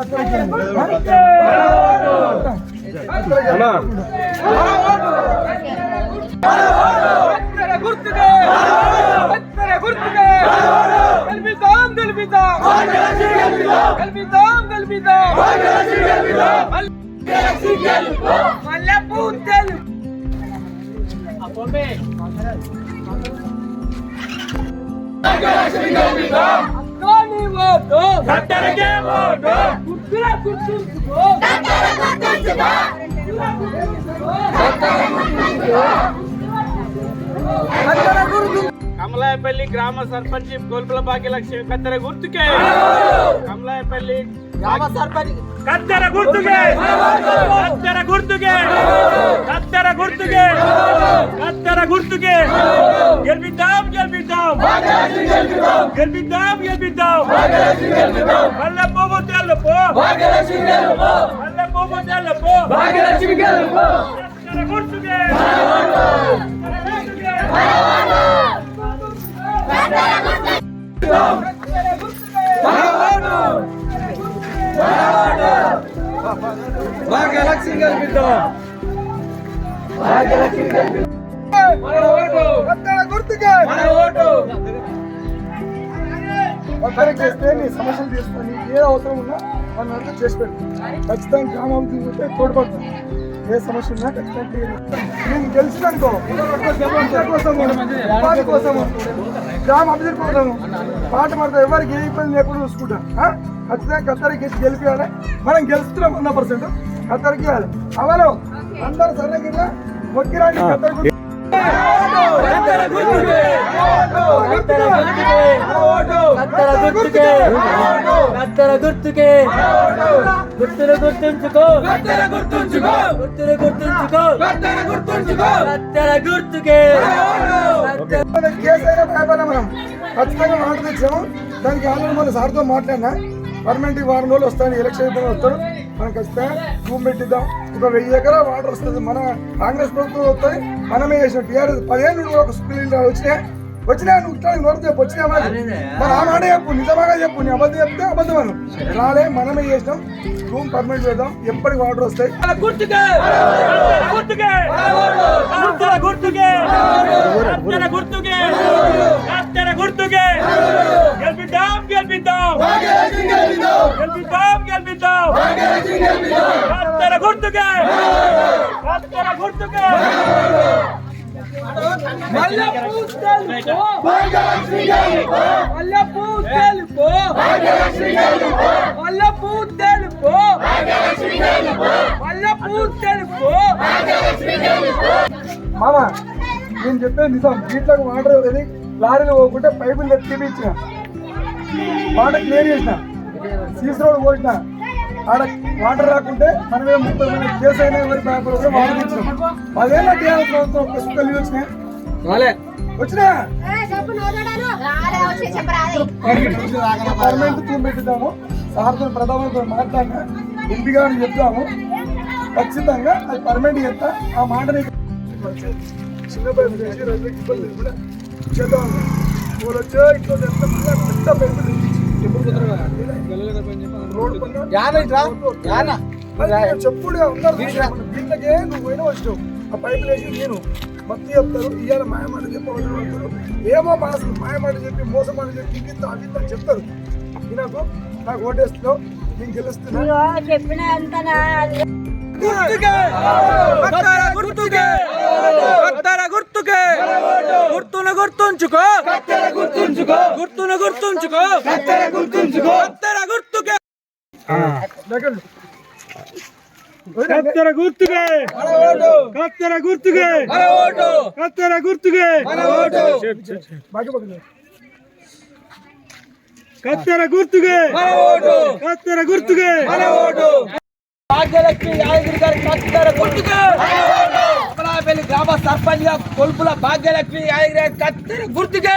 కత్తెర గుర్తుకే కమలాయపల్లి గ్రామ సర్పంచ్ గోల్పుల భాగ్యలక్ష్మి కత్తెర గుర్తుకే. కమలాయపల్లి గ్రామ సర్పంచ్ కత్తెర గుర్తుకే. కత్తెర గుర్తుకే. కత్తెర గుర్తుకే. కత్తెర గుర్తుకే. గెలిపిద్దాం గెలిపిద్దాం. గెలిపిద్దాం గెలిపిద్దాం. మళ్ళా పోబోతేళ్ళ పో. మళ్ళా పోబోతేళ్ళ పో. కత్తెర గుర్తుకే. భాగ్యలక్ష్మి మన ఓటు మన ఓటు ఒక్కరికి చేస్తే నీ సమస్యలు తీసుకొని ఏ అవసరం ఉన్నా వాళ్ళని అంతా చేసి పెట్టు ఖచ్చితంగా గ్రామం తీసుకుంటే తోడ్పడతాం. ఏ సమస్య ఉన్నా ఖచ్చితంగా క్లియర్ చేస్తాం. నేను గెలిచిననుకో. గ్రామ అభివృద్ధి కోసము పాట మాడతా ఎవరికి ఏ ఇబ్బంది లేకుండా చూసుకుంటా? ఖచ్చితంగా కత్తరికి గెలిచి గెలిపించాలి మనం గెలుస్తున్నాం వంద పర్సెంట్. కత్తరికి ఇవ్వాలి అవలు అందరూ సరైన మొక్కిరాండి కత్తెర కత్తెర గుర్తుకే. గుర్తులు గుర్తుంచుకో. గుర్తులు గుర్తుంచుకో. గుర్తుంచుకో. కత్తెర గుర్తుకే. మనం ఖచ్చితంగా మాట తెచ్చాము దానికి ఆల్రెడీ మన సార్తో మాట్లాడినా. పర్మనెంట్ వారం రోజులు వస్తాను ఎలక్షన్ అయిపోయిన వస్తాడు మనం ఖచ్చితంగా భూమి పెట్టిద్దాం ఒక వెయ్యి ఎకరా వాటర్ వస్తుంది. మన కాంగ్రెస్ ప్రభుత్వం వస్తుంది. మనమే చేసిన టీఆర్ఎస్ పదిహేను ఒక స్కూల్ వచ్చినాయి. వచ్చినా నువ్వు ఇట్లా నోరు చెప్పు వచ్చినా మరి. మన ఆ మాట చెప్పు నిజమాగా చెప్పు నీ అబద్ధం చెప్తే అబద్ధం అను. రాలే మనమే చేసినాం. రూమ్ పర్మనెంట్ చేద్దాం. ఎప్పటికి వాటర్ వస్తాయి? గుర్తుకే. గుర్తుకే. కత్తెర గుర్తుకే. కత్తెర గుర్తుకే. కత్తెర గుర్తుకే. గెలిపిద్దాం గెలిపిద్దాం. గెలిపిద్దాం గెలిపిద్దాం. గుర్తుకే. గుర్తుకే. మామ నేను చెప్పేది నిజం. దీంట్లోకి వాటర్ అది లారీలు పోకుంటే పైపులు తెప్పించిన వాటర్ క్లియర్ చేసిన. సీస్ రోడ్ పోసిన. ఆడ వాటర్ రాకుంటే మనమే ముప్పై మంది కేసు అయినా ఎవరి కూడా ఇచ్చినాం పదేళ్ళ టీఆర్ఎస్ ప్రభుత్వం సుక్కలు వచ్చినాయి? వచ్చినా? పర్మనెంట్ తూము పెట్టిద్దాము సార్తో ప్రధానంతో మాట్లాడినా ఎంపీ గారిని చెప్తాము ఖచ్చితంగా అది పర్మనెంట్ చెప్తా ఆ మాట నీకు చిన్న పైపు చేసి రైతులకు ఇబ్బంది లేకుండా చేద్దాం. వాళ్ళు వచ్చే ఇట్లా మళ్ళీ పెద్ద చెప్పుడు దీంట్లోకే నువ్వు పోయినా వచ్చినావు ఆ పైపు నేను భక్తి చెప్తారు ఇవాళ మాయమాట అంటారు ఏమో మాసం మాయమాట చెప్పి మోసమాట చెప్పి ఇంత అది అని చెప్తారు. నాకు నాకు ఓటేస్తున్నావు నేను గెలుస్తున్నా. చెప్పిన అంత గుర్తుకే కత్తెర గుర్తుకే కత్తెర గుర్తుకే గుర్తును గుర్తుంచుకో కత్తెర గుర్తుంచుకో గుర్తును గుర్తుంచుకో కత్తెర గుర్తుంచుకో కత్తెర గుర్తుకే లేకండి కత్తెర గుర్తుకే కత్తెర గుర్తుకే మన ఓటు కత్తెర గుర్తుకే మన ఓటు బాగా పక్కన కత్తెర గుర్తుకే మన ఓటు కత్తెర గుర్తుకే మన ఓటు భాగ్యలక్ష్మి యాదగిరి గారి కత్తెర గుర్తుకే అమలాపల్లి గ్రామ సర్పంచ్గా కొల్పుల భాగ్యలక్ష్మి యాదగిరి గారి కత్తెర గుర్తుకే.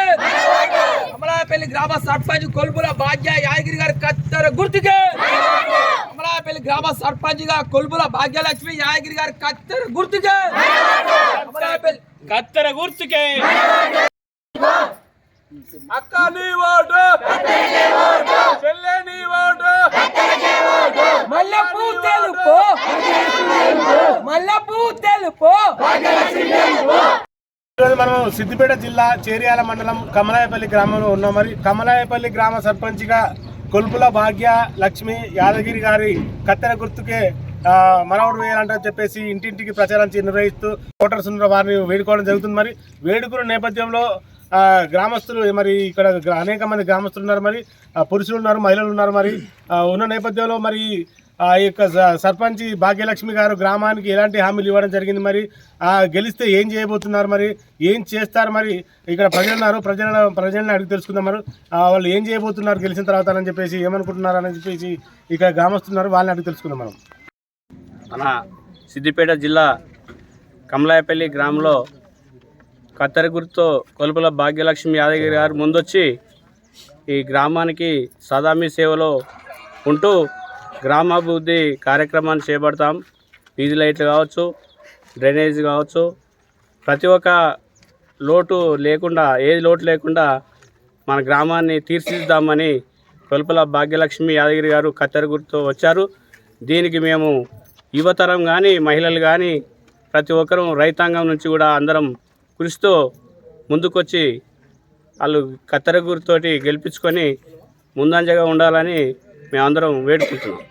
అమలాపల్లి గ్రామ సర్పంచ్ కొల్పుల భాగ్య యాదగిరి గారి కత్తెర గుర్తుకే. అమలాపల్లి గ్రామ సర్పంచ్గా కొల్పుల భాగ్యలక్ష్మి యాదగిరి గారి కత్తెర గుర్తుకే. అమలాపల్లి కత్తెర గుర్తుకే. అక్క నీ ఓటు. చెల్లె నీ ఓటు. సిద్దిపేట జిల్లా చేరియాల మండలం కమలాయపల్లి గ్రామంలో ఉన్నాం. మరి కమలాయపల్లి గ్రామ సర్పంచ్గా కొల్పుల భాగ్య లక్ష్మి యాదగిరి గారి కత్తెర గుర్తుకే మనవడు వేయాలంటే చెప్పేసి ఇంటింటికి ప్రచారం చే- నిర్వహిస్తూ ఓటర్స్ ఉన్న వారిని వేడుకోవడం జరుగుతుంది. మరి వేడుకల నేపథ్యంలో గ్రామస్తులు మరి ఇక్కడ అనేక మంది గ్రామస్తులు ఉన్నారు. మరి పురుషులు ఉన్నారు మహిళలు ఉన్నారు. మరి ఉన్న నేపథ్యంలో మరి ఆ యొక్క స- సర్పంచ్ భాగ్యలక్ష్మి గారు గ్రామానికి ఎలాంటి హామీలు ఇవ్వడం జరిగింది మరి? ఆ గెలిస్తే ఏం చేయబోతున్నారు మరి? ఏం చేస్తారు మరి? ఇక్కడ ప్రజలు ఉన్నారు ప్రజల ప్రజల్ని అడిగి తెలుసుకుందాం మరి. ఆ, వాళ్ళు ఏం చేయబోతున్నారు గెలిచిన తర్వాత అని చెప్పేసి ఏమనుకుంటున్నారు అని చెప్పేసి ఇక్కడ గ్రామస్తున్నారు వాళ్ళని అడిగి తెలుసుకుందాం మనం. మన సిద్దిపేట జిల్లా కమలాయపల్లి గ్రామంలో కత్తెర గుర్తుతో కొలుపుల భాగ్యలక్ష్మి యాదగిరి గారు ముందొచ్చి ఈ గ్రామానికి సదామి సేవలో ఉంటూ గ్రామాభివృద్ధి కార్యక్రమాన్ని చేపడతాం. వీధి లైట్లు కావచ్చు డ్రైనేజ్ కావచ్చు. ప్రతి ఒక్క లోటు లేకుండా ఏది లోటు లేకుండా మన గ్రామాన్ని తీర్చిదిద్దామని కొలుపుల భాగ్యలక్ష్మి యాదగిరి గారు కత్తెర వచ్చారు. దీనికి మేము యువతరం కానీ మహిళలు కానీ ప్రతి ఒక్కరూ రైతాంగం నుంచి కూడా అందరం కృషితో ముందుకొచ్చి వాళ్ళు కత్తెరగురితోటి గెలిపించుకొని ముందంజగా ఉండాలని మేమందరం వేడుకుంటున్నాం.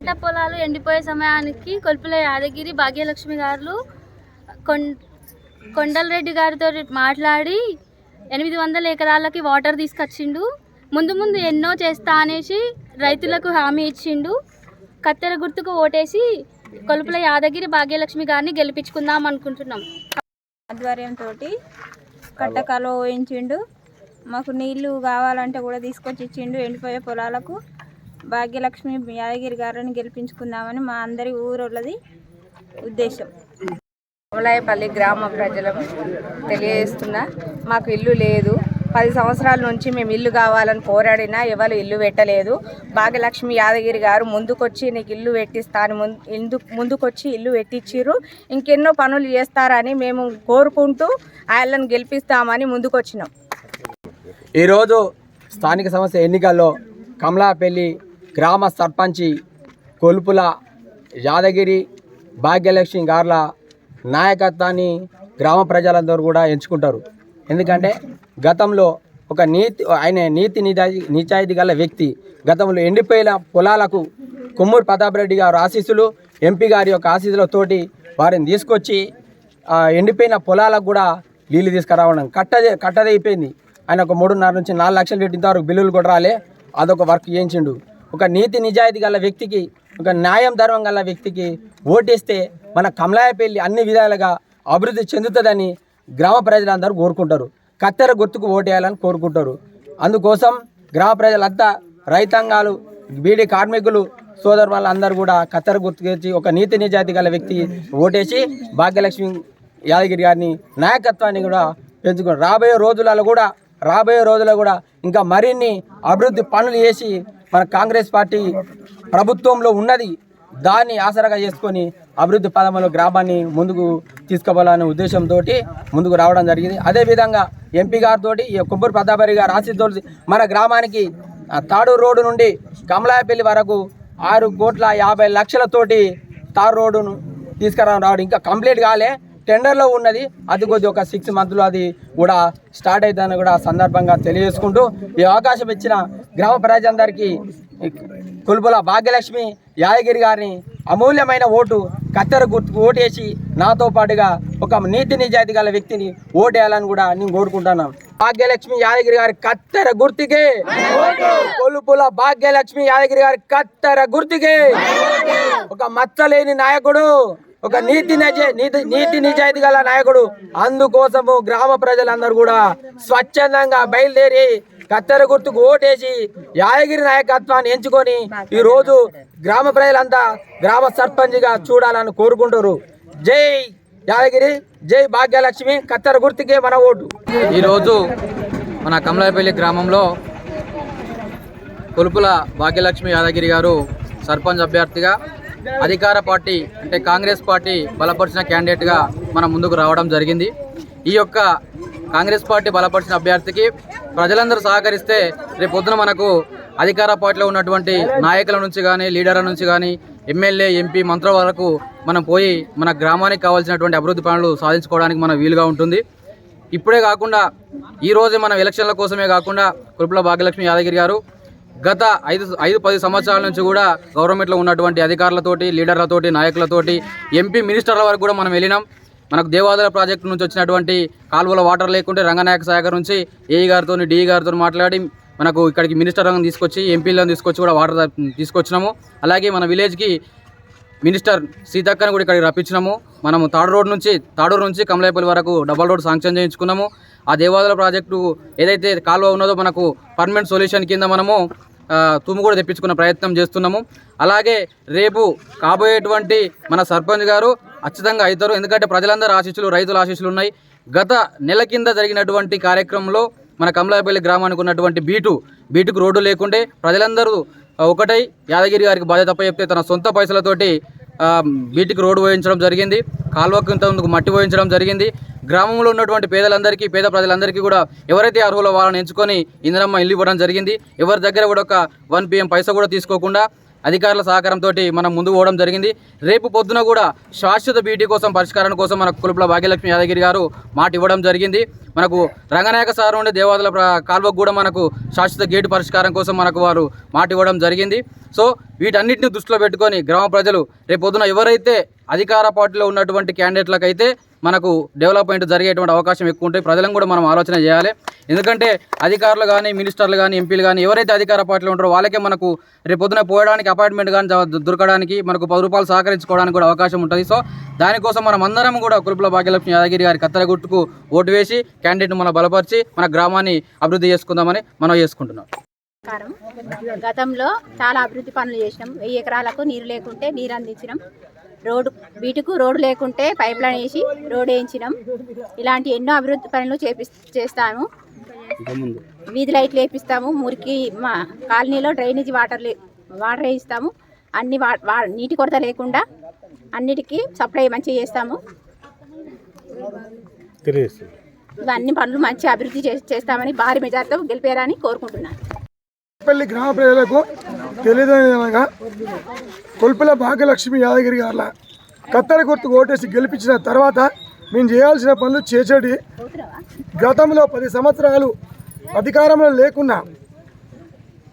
పంట పొలాలు ఎండిపోయే సమయానికి కొల్పుల యాదగిరి భాగ్యలక్ష్మి గారు కొం కొండలరెడ్డి గారితో మాట్లాడి ఎనిమిది వందల ఎకరాలకి వాటర్ తీసుకొచ్చిండు. ముందు ముందు ఎన్నో చేస్తా అనేసి రైతులకు హామీ ఇచ్చిండు. కత్తెర గుర్తుకు ఓటేసి కొలుపుల యాదగిరి భాగ్యలక్ష్మి గారిని గెలిపించుకుందాం అనుకుంటున్నాం. ఆధ్వర్యంతో కట్టకాలు ఊహించిండు మాకు నీళ్ళు కావాలంటే కూడా తీసుకొచ్చి ఇచ్చిండు ఎండిపోయే పొలాలకు. భాగ్యలక్ష్మి యాదగిరి గారిని గెలిపించుకుందామని మా అందరి ఊరోళ్ళది ఉద్దేశం. కమలాయపల్లి గ్రామ ప్రజలకు తెలియజేస్తున్నా మాకు ఇల్లు లేదు. పది సంవత్సరాల నుంచి మేము ఇల్లు కావాలని పోరాడినా ఎవరు ఇల్లు పెట్టలేదు. భాగ్యలక్ష్మి యాదగిరి గారు ముందుకొచ్చి నీకు ఇల్లు పెట్టిస్తాను ముందు ముందుకొచ్చి ఇల్లు పెట్టించిర్రు ఇంకెన్నో పనులు చేస్తారని మేము కోరుకుంటూ ఆయనను గెలిపిస్తామని ముందుకొచ్చినాం. ఈరోజు స్థానిక సంస్థ ఎన్నికల్లో కమలాపల్లి గ్రామ సర్పంచి కొలుపుల యాదగిరి భాగ్యలక్ష్మి గార్ల నాయకత్వాన్ని గ్రామ ప్రజలందరూ కూడా ఎంచుకుంటారు. ఎందుకంటే గతంలో ఒక నీతి ఆయన నీతి నిజాయి నిజాయితీ గల వ్యక్తి గతంలో ఎండిపోయిన పొలాలకు కొమ్మూరు ప్రతాప్ రెడ్డి గారు ఆశీస్సులు ఎంపీ గారి యొక్క ఆశీస్సులతోటి వారిని తీసుకొచ్చి ఎండిపోయిన పొలాలకు కూడా నీళ్ళు తీసుకురావడం కట్టదే కట్టదైపోయింది. ఆయన ఒక మూడున్నర నుంచి నాలుగు లక్షలు పెట్టిన వరకు బిల్లులు కూడా రాలే. అదొక వర్క్ చేయించిండు. ఒక నీతి నిజాయితీ గల వ్యక్తికి ఒక న్యాయం ధర్మం గల వ్యక్తికి ఓటేస్తే మన కమలాయపల్లి అన్ని విధాలుగా అభివృద్ధి చెందుతుందని గ్రామ ప్రజలందరూ కోరుకుంటారు. కత్తెర గుర్తుకు ఓటేయాలని కోరుకుంటారు. అందుకోసం గ్రామ ప్రజలంతా రైతాంగాలు బీడీ కార్మికులు సోదరు వాళ్ళందరూ కూడా కత్తెర గుర్తుకొచ్చి ఒక నీతి నిజాయితీ గల వ్యక్తి ఓటేసి భాగ్యలక్ష్మి యాదగిరి గారిని నాయకత్వాన్ని కూడా పెంచుకుని రాబోయే రోజులలో కూడా రాబోయే రోజుల్లో కూడా ఇంకా మరిన్ని అభివృద్ధి పనులు చేసి మన కాంగ్రెస్ పార్టీ ప్రభుత్వంలో ఉన్నది దాన్ని ఆసరాగా చేసుకొని అభివృద్ధి పదంలో గ్రామాన్ని ముందుకు తీసుకుపోవాలనే ఉద్దేశంతో ముందుకు రావడం జరిగింది. అదేవిధంగా ఎంపీ గారితో కొబ్బరి ప్రతాపరి గారు ఆశీస్తో మన గ్రామానికి ఆ, తాడూరు రోడ్డు నుండి కమలాయపల్లి వరకు ఆరు కోట్ల యాభై లక్షలతోటి తారు రోడ్డును తీసుకురావడం రావడం ఇంకా కంప్లీట్ కాలే. టెండర్లో ఉన్నది. అది కొద్ది ఒక సిక్స్ మంత్లో అది కూడా స్టార్ట్ అవుతుందని కూడా సందర్భంగా తెలియజేసుకుంటూ ఈ అవకాశం ఇచ్చిన గ్రామ ప్రజలందరికీ కొలుపుల భాగ్యలక్ష్మి యాదగిరి గారిని అమూల్యమైన ఓటు కత్తెర గుర్తుకు ఓటేసి నాతో పాటుగా ఒక నీతి నిజాయితీ గల వ్యక్తిని ఓటేయాలని కూడా నేను కోరుకుంటున్నాను భాగ్యలక్ష్మి యాదగిరి గారి కత్తెర గుర్తుకే. కొలుపుల భాగ్యలక్ష్మి యాదగిరి గారి కత్తెర గుర్తుకే. ఒక మచ్చలేని నాయకుడు. ఒక నీతి నిజ నీతి నీతి నిజాయితీ గల నాయకుడు. అందుకోసము గ్రామ ప్రజలందరూ కూడా స్వచ్ఛందంగా బయలుదేరి కత్తెర గుర్తుకు ఓటేసి యాదగిరి నాయకత్వాన్ని ఎంచుకొని ఈ రోజు గ్రామ ప్రజలంతా గ్రామ సర్పంచ్గా చూడాలని కోరుకుంటారు జై యాదగిరి జై భాగ్యలక్ష్మి. కత్తెర గుర్తుకే మన ఓటు. ఈరోజు మన కమలాపల్లి గ్రామంలో కొలుపుల భాగ్యలక్ష్మి యాదగిరి గారు సర్పంచ్ అభ్యర్థిగా అధికార పార్టీ అంటే కాంగ్రెస్ పార్టీ బలపరిచిన క్యాండిడేట్గా మనం ముందుకు రావడం జరిగింది. ఈ యొక్క కాంగ్రెస్ పార్టీ బలపరిచిన అభ్యర్థికి ప్రజలందరూ సహకరిస్తే రేపు పొద్దున మనకు అధికార పార్టీలో ఉన్నటువంటి నాయకుల నుంచి కానీ లీడర్ల నుంచి కానీ ఎమ్మెల్యే ఎంపీ మంత్రుల వరకు మనం పోయి మన గ్రామానికి కావాల్సినటువంటి అభివృద్ధి పనులు సాధించుకోవడానికి మన వీలుగా ఉంటుంది. ఇప్పుడే కాకుండా ఈరోజే మనం ఎలక్షన్ల కోసమే కాకుండా కురుపుల భాగ్యలక్ష్మి యాదగిరి గారు గత ఐదు ఐదు పది సంవత్సరాల నుంచి కూడా గవర్నమెంట్లో ఉన్నటువంటి అధికారులతోటి లీడర్లతోటి నాయకులతోటి ఎంపీ మినిస్టర్ల వరకు కూడా మనం వెళ్ళినాం. మనకు దేవాదాయ ప్రాజెక్టు నుంచి వచ్చినటువంటి కాలువల వాటర్ లేకుంటే రంగనాయక సాగర్ నుంచి ఏఈ గారితో డిఈ గారితో మాట్లాడి మనకు ఇక్కడికి మినిస్టర్లను తీసుకొచ్చి ఎంపీలను తీసుకొచ్చి కూడా వాటర్ తీసుకొచ్చినాము. అలాగే మన విలేజ్కి మినిస్టర్ సీతక్కని కూడా ఇక్కడికి రప్పించినాము. మనము తాడు రోడ్ నుంచి తాడూరు నుంచి కమలాయపల్లి వరకు డబల్ రోడ్ శాంక్షన్ చేయించుకున్నాము. ఆ దేవాదాల ప్రాజెక్టు ఏదైతే కాలువ ఉన్నదో మనకు పర్మనెంట్ సొల్యూషన్ కింద మనము తుమ్ము కూడా తెప్పించుకున్న ప్రయత్నం చేస్తున్నాము. అలాగే రేపు కాబోయేటువంటి మన సర్పంచ్ గారు ఖచ్చితంగా అవుతారు. ఎందుకంటే ప్రజలందరూ ఆశీస్సులు రైతుల ఆశీస్సులు ఉన్నాయి. గత నెల కింద జరిగినటువంటి కార్యక్రమంలో మన కమలాపల్లి గ్రామానికి ఉన్నటువంటి బీటు బీటుకు రోడ్డు లేకుంటే ప్రజలందరూ ఒకటై యాదగిరి గారికి బాధ్యత చెప్తే తన సొంత పైసలతోటి వీటికి బీటికి రోడ్డు పోయించడం జరిగింది. కాలువకు ముందుకు మట్టి పోయించడం జరిగింది. గ్రామంలో ఉన్నటువంటి పేదలందరికీ పేద ప్రజలందరికీ కూడా ఎవరైతే అర్హులో వాళ్ళని ఎంచుకొని ఇందిరమ్మ ఇల్లు ఇవ్వడం జరిగింది. ఎవరి దగ్గర కూడా ఒక వన్ పిఎం పైసా కూడా తీసుకోకుండా అధికారుల సహకారంతో మనం ముందుకు పోవడం జరిగింది. రేపు పొద్దున కూడా శాశ్వత బీటీ కోసం పరిష్కారం కోసం మన కులుపుల భాగ్యలక్ష్మి యాదగిరి గారు మాట ఇవ్వడం జరిగింది. మనకు రంగనాయక సార్ ఉండే దేవాదుల ప్ర- కాల్వకు కూడా మనకు శాశ్వత గేటు పరిష్కారం కోసం మనకు వారు మాట ఇవ్వడం జరిగింది. సో వీటన్నిటిని దృష్టిలో పెట్టుకొని గ్రామ ప్రజలు రేపు పొద్దున ఎవరైతే అధికార పార్టీలో ఉన్నటువంటి క్యాండిడేట్లకైతే మనకు డెవలప్మెంట్ జరిగేటువంటి అవకాశం ఎక్కువ ఉంటాయి ప్రజలను కూడా మనం ఆలోచన చేయాలి. ఎందుకంటే అధికారులు కానీ మినిస్టర్లు కానీ ఎంపీలు కానీ ఎవరైతే అధికార పార్టీలో ఉంటారో వాళ్ళకే మనకు రేపు పొద్దున పోయడానికి అపాయింట్మెంట్ కానీ దొరకడానికి మనకు పది రూపాయలు సహకరించుకోవడానికి కూడా అవకాశం ఉంటుంది. సో దానికోసం మనం అందరం కూడా కురుపుల భాగ్యలక్ష్మి యాదగిరి గారి కత్తెర గుట్టుకు ఓటు వేసి క్యాండిడేట్ను మనం బలపరిచి మన గ్రామాన్ని అభివృద్ధి చేసుకుందామని మనం చేసుకుంటున్నాం. గతంలో చాలా అభివృద్ధి పనులు చేసినాం. వెయ్యి ఎకరాలకు నీరు లేకుంటే నీరు అందించినాం. రోడ్డు వీటికు రోడ్డు లేకుంటే పైప్ లైన్ వేసి రోడ్ వేయించినాం. ఇలాంటి ఎన్నో అభివృద్ధి పనులు చేపి చేస్తాము. వీధి లైట్లు వేపిస్తాము మురికి మా కాలనీలో డ్రైనేజీ వాటర్ లే- వాటర్ వేయిస్తాము. అన్ని వా వా- నీటి కొరత లేకుండా అన్నిటికీ సప్లై మంచిగా చేస్తాము. ఇవన్నీ పనులు మంచి అభివృద్ధి చే- చేస్తామని భారీ మెజార్టీతో గెలిపారని కోరుకుంటున్నాను. పల్లి గ్రామ ప్రజలకు తెలియదనగా కొల్పుల భాగ్యలక్ష్మి యాదగిరి గారుల కత్తెర గుర్తు ఓటేసి గెలిపించిన తర్వాత మేము చేయాల్సిన పనులు చేసేటి గతంలో పది సంవత్సరాలు అధికారంలో లేకున్నా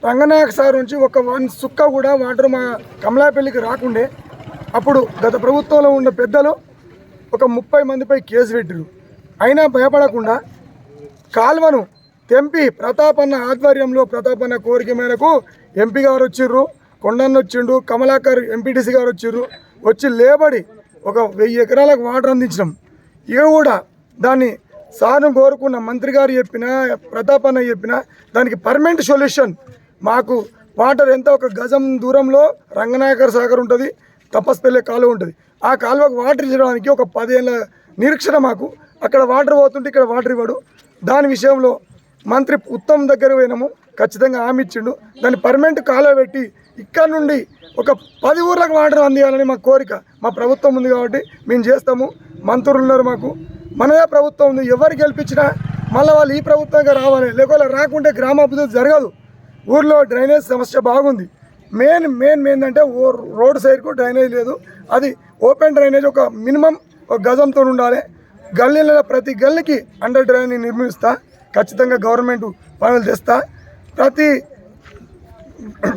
రంగనాయక సార్ నుంచి ఒక వన్ సుక్క కూడా వాటర్ మా కమలాపల్లికి రాకుండే అప్పుడు గత ప్రభుత్వంలో ఉన్న పెద్దలు ఒక ముప్పై మందిపై కేసు పెట్టారు అయినా భయపడకుండా కాల్వను తెంపి ప్రతాపన్న ఆధ్వర్యంలో ప్రతాపన్న కోరిక మేరకు ఎంపీ గారు వచ్చిర్రు కొండన్న వచ్చిండు కమలాకర్ ఎంపీటీసీ గారు వచ్చిర్రు వచ్చి లేబడి ఒక వెయ్యి ఎకరాలకు వాటర్ అందించినాం. ఏ కూడా దాన్ని సార్ను కోరుకున్న మంత్రి గారు చెప్పిన ప్రతాపన్న చెప్పిన దానికి పర్మనెంట్ సొల్యూషన్. మాకు వాటర్ ఎంత ఒక గజం దూరంలో రంగనాయకర్ సాగర్ ఉంటుంది తపస్పల్లె కాలువ ఉంటుంది. ఆ కాలువకు వాటర్ ఇచ్చడానికి ఒక పదేళ్ళ నిరీక్షణ మాకు. అక్కడ వాటర్ పోతుంటే ఇక్కడ వాటర్ ఇవ్వడు. దాని విషయంలో మంత్రి ఉత్తమ్ దగ్గర పోయినాము ఖచ్చితంగా హామీ ఇచ్చిండు. దాన్ని పర్మనెంట్ కాలువ పెట్టి ఇక్కడ నుండి ఒక పది ఊర్లకు వాటర్ అందియాలని మా కోరిక. మా ప్రభుత్వం ఉంది కాబట్టి మేము చేస్తాము. మంత్రులు ఉన్నారు మాకు. మనదే ప్రభుత్వం ఉంది. ఎవరు గెలిపించినా మళ్ళీ వాళ్ళు ఈ ప్రభుత్వంగా రావాలి. లేకపోతే రాకుంటే గ్రామాభివృద్ధి జరగదు. ఊర్లో డ్రైనేజ్ సమస్య బాగుంది. మెయిన్ మెయిన్ ఏంటంటే ఓ రోడ్ సైడ్కు డ్రైనేజ్ లేదు. అది ఓపెన్ డ్రైనేజ్ ఒక మినిమం ఒక గజంతో ఉండాలి. గల్లీలలో ప్రతి గల్లీకి అండర్ డ్రైనేజ్ నిర్మిస్తా. ఖచ్చితంగా గవర్నమెంట్ పనులు తెస్తా ప్రతి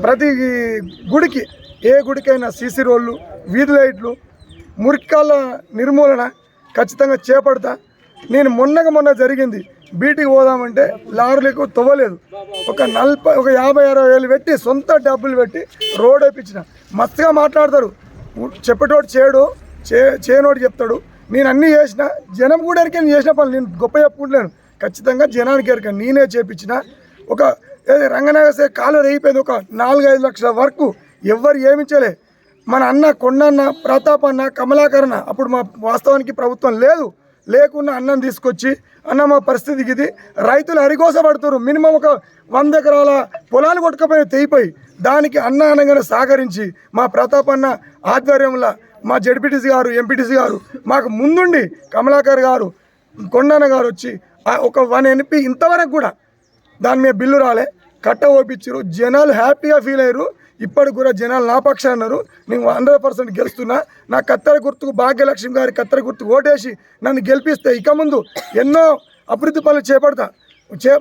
ప్రతి గుడికి ఏ గుడికైనా సీసీ రోడ్లు వీధి లైట్లు మురికాల నిర్మూలన ఖచ్చితంగా చేపడతా. నేను మొన్నగా మొన్న జరిగింది. బీటికి పోదామంటే లారీలకు తవ్వలేదు. ఒక నలభై ఒక యాభై అరవై వేలు పెట్టి సొంత డబ్బులు పెట్టి రోడ్ వేయించిన మస్తుగా మాట్లాడతారు. చెప్పేటోడు చేయడు చే చేయనోడు చెప్తాడు. నేను అన్నీ చేసిన జనం కూడా ఎరికని చేసిన పనులు నేను గొప్ప చెప్పుకుంటున్నాను ఖచ్చితంగా జనానికి ఎరక. నేనే చేపించిన. ఒక ఏది రంగనాగసే కాలు రేగిపోయింది ఒక నాలుగైదు లక్షల వరకు ఎవ్వరు ఏమించలే. మన అన్న కొండన్న ప్రతాప్ అన్న కమలాకరణ అప్పుడు మా వాస్తవానికి ప్రభుత్వం లేదు. లేకున్న అన్నం తీసుకొచ్చి అన్న మా పరిస్థితికి ఇది. రైతులు అరిగోసపడుతున్నారు. మినిమం ఒక వంద ఎకరాల పొలాలు కొట్టుకపోయి తెగిపోయి దానికి అన్న అనగానే సహకరించి మా ప్రతాప్ అన్న ఆధ్వర్యంలో మా జడ్పీటీసీ గారు ఎంపీటీసీ గారు మాకు ముందుండి కమలాకర్ గారు కొండన్న గారు వచ్చి ఒక వన్ ఎన్పి ఇంతవరకు కూడా దాని మీద బిల్లు రాలే. కట్ట ఓపించారు జనాలు హ్యాపీగా ఫీల్ అయ్యారు ఇప్పటికి కూడా జనాలు నా పక్షాన అన్నారు. నేను హండ్రెడ్ పర్సెంట్ గెలుస్తున్నా. నా కత్తెర గుర్తుకు భాగ్యలక్ష్మి గారి కత్తెర గుర్తుకు ఓటేసి నన్ను గెలిపిస్తే ఇక ముందు ఎన్నో అభివృద్ధి పనులు చేపడతా చే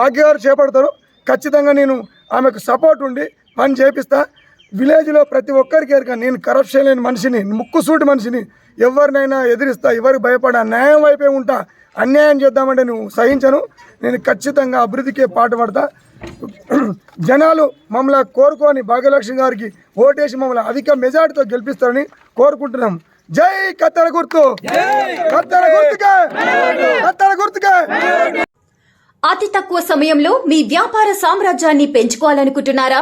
భాగ్య గారు చేపడతారు. ఖచ్చితంగా నేను ఆమెకు సపోర్ట్ ఉండి పని చేపిస్తా. విలేజ్లో ప్రతి ఒక్కరికి ఎరక నేను కరప్షన్ లేని మనిషిని ముక్కుసూటి మనిషిని ఎవరినైనా ఎదిరిస్తా ఎవరికి భయపడా న్యాయం వైపే ఉంటా అన్యాయం చేద్దామంటే నువ్వు సహించను. నేను ఖచ్చితంగా అభివృద్ధికే పాటుపడతా. జనాలు మమ్మల్ని కోరుకొని భాగ్యలక్ష్మి గారికి ఓటేసి మమ్మల్ని అధిక మెజార్టీతో గెలిపిస్తారని కోరుకుంటున్నాం. జై కత్తెర గుర్తు. కత్తెర గుర్తుకే. కత్తెర గుర్తుకే. అతి తక్కువ సమయంలో మీ వ్యాపార సామ్రాజ్యాన్ని పెంచుకోవాలనుకుంటున్నారా?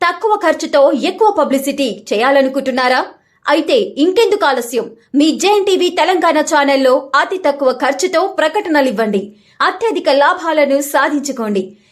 తక్కువ ఖర్చుతో ఎక్కువ పబ్లిసిటీ చేయాలనుకుంటున్నారా? అయితే ఇంకెందుకు ఆలస్యం. మీ జేఎన్ టీవీ తెలంగాణ ఛానల్లో అతి తక్కువ ఖర్చుతో ప్రకటనలివ్వండి అత్యధిక లాభాలను సాధించుకోండి.